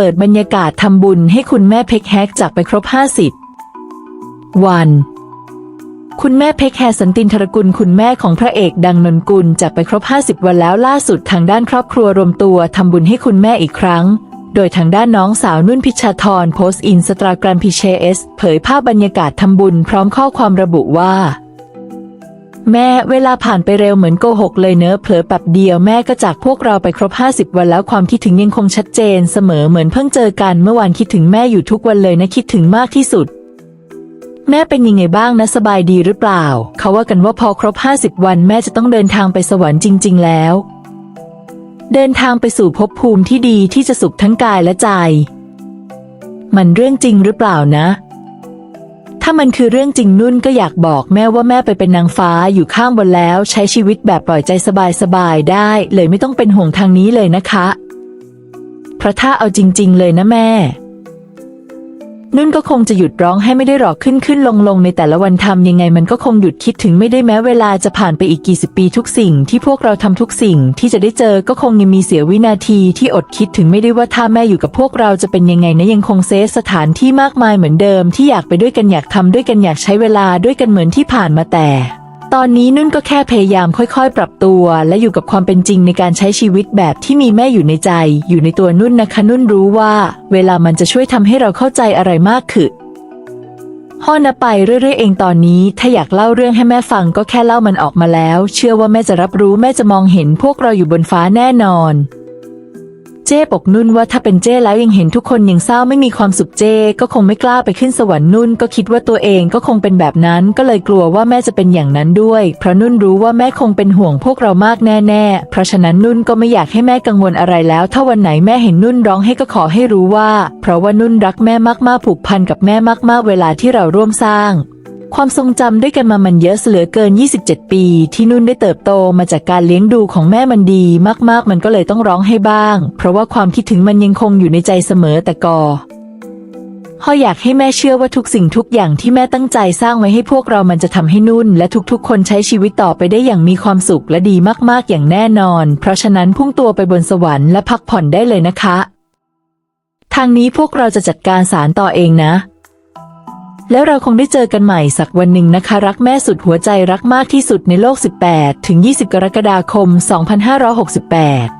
ปิดบรรยากาศทำบุญให้คุณแม่เพ็กแฮกจากไปครบ 50 วัน คุณแม่เพ็กแฮสันตินทรกุลคุณแม่ของพระเอกดังนนกุลจากไปครบ 50 วันแล้วล่าสุดทางด้านครอบครัวรวมตัวทำบุญให้คุณแม่อีกครั้ง โดยทางด้านน้องสาวนุ่นพิชาธรโพสต์อินสตาแกรมพิเชเอสเผยภาพบรรยากาศทำบุญพร้อมข้อความระบุว่า แม่เวลาผ่านไปเร็วเหมือนโกหกเลยเนอะเผลอแป๊บเดียวแม่ก็จากพวกเราไปครบ 50 วันแล้วความคิดถึงยังคงชัดเจนเสมอเหมือนเพิ่งเจอกันเมื่อวานคิดถึงแม่อยู่ทุกวันเลยนะคิดถึงมากที่สุด แม่เป็นยังไงบ้างนะสบายดีหรือเปล่า เขาว่ากันว่าพอครบ 50 วันแม่จะต้องเดินทางไปสวรรค์จริง ๆ แล้ว เดินทางไปสู่ภพภูมิที่ดีที่จะสุขทั้งกายและใจ มันเรื่องจริงหรือเปล่านะามันคือเรื่องจริงนุ่นก็อยากบอกแม่ว่าแม่ไปเป็นนางฟ้าอยู่ข้างบนแล้ว ใช้ชีวิตแบบปล่อยใจสบายๆได้ เลยไม่ต้องเป็นห่วงทางนี้เลยนะคะเพราะถ้าเอาจริง ๆ เลยนะแม่ นุ่นก็คงจะหยุดร้องให้ไม่ได้หรอกขึ้นขึ้นลงลงในแต่ละวันทำยังไงมันก็คงหยุดคิดถึงไม่ได้แม้เวลาจะผ่านไปอีกกี่สิบปีทุกสิ่งที่พวกเราทำทุกสิ่งที่จะได้เจอก็คงยังมีเสียวินาทีที่อดคิดถึงไม่ได้ว่าถ้าแม่อยู่กับพวกเราจะเป็นยังไงนะยังคงเซฟสถานที่มากมายเหมือนเดิมที่อยากไปด้วยกันอยากทำด้วยกันอยากใช้เวลาด้วยกันเหมือนที่ผ่านมาแต่ ตอนนี้นุ่นก็แค่พยายามค่อยๆ ปรับตัว และอยู่กับความเป็นจริงในการใช้ชีวิตแบบที่มีแม่อยู่ในใจ อยู่ในตัวนุ่นนะคะนุ่นรู้ว่า เวลามันจะช่วยทำให้เราเข้าใจอะไรมากขึ้นพ่อนะไปเรื่อยๆเองตอนนี้ถ้าอยากเล่าเรื่องให้แม่ฟังก็แค่เล่ามันออกมาแล้ว เชื่อว่าแม่จะรับรู้แม่จะมองเห็นพวกเราอยู่บนฟ้าแน่นอน เจ้บอกนุ่นว่าถ้าเป็นเจ้แล้วยังเห็นทุกคนยังเศร้าไม่มีความสุขเจ้ก็คงไม่กล้าไปขึ้นสวรรค์นุ่นก็คิดว่าตัวเองก็คงเป็นแบบนั้น ก็เลยกลัวว่าแม่จะเป็นอย่างนั้นด้วย เพราะนุ่นรู้ว่าแม่คงเป็นห่วงพวกเรามากแน่ๆ เพราะฉะนั้นนุ่นก็ไม่อยากให้แม่กังวลอะไรแล้ว ถ้าวันไหนแม่เห็นนุ่นร้องให้ก็ขอให้รู้ว่า เพราะว่านุ่นรักแม่มากๆผูกพันกับแม่มากๆเวลาที่เราร่วมสร้าง ความทรงจำด้วยกันมามันเยอะเหลือเกิน 27 ปี ที่นุ่นได้เติบโตมาจากการเลี้ยงดูของแม่มันดี มากๆ มันก็เลยต้องร้องให้บ้าง เพราะว่าความคิดถึงมันยังคงอยู่ในใจเสมอแต่ก่อพ่ออยากให้แม่เชื่อว่าทุกสิ่งทุกอย่างที่แม่ตั้งใจสร้างไว้ให้พวกเรามันจะทำให้นุ่น และทุกๆ คนใช้ชีวิตต่อไปได้อย่างมีความสุขและดีมากๆอย่างแน่นอน เพราะฉะนั้นพุ่งตัวไปบนสวรรค์และพักผ่อนได้เลยนะคะ ทางนี้พวกเราจะจัดการสารต่อเองนะ แล้วเราคงได้เจอกันใหม่สักวันหนึ่งนะคะ รักแม่สุดหัวใจรักมากที่สุดในโลก 18 ถึง 20 กรกฎาคม 2568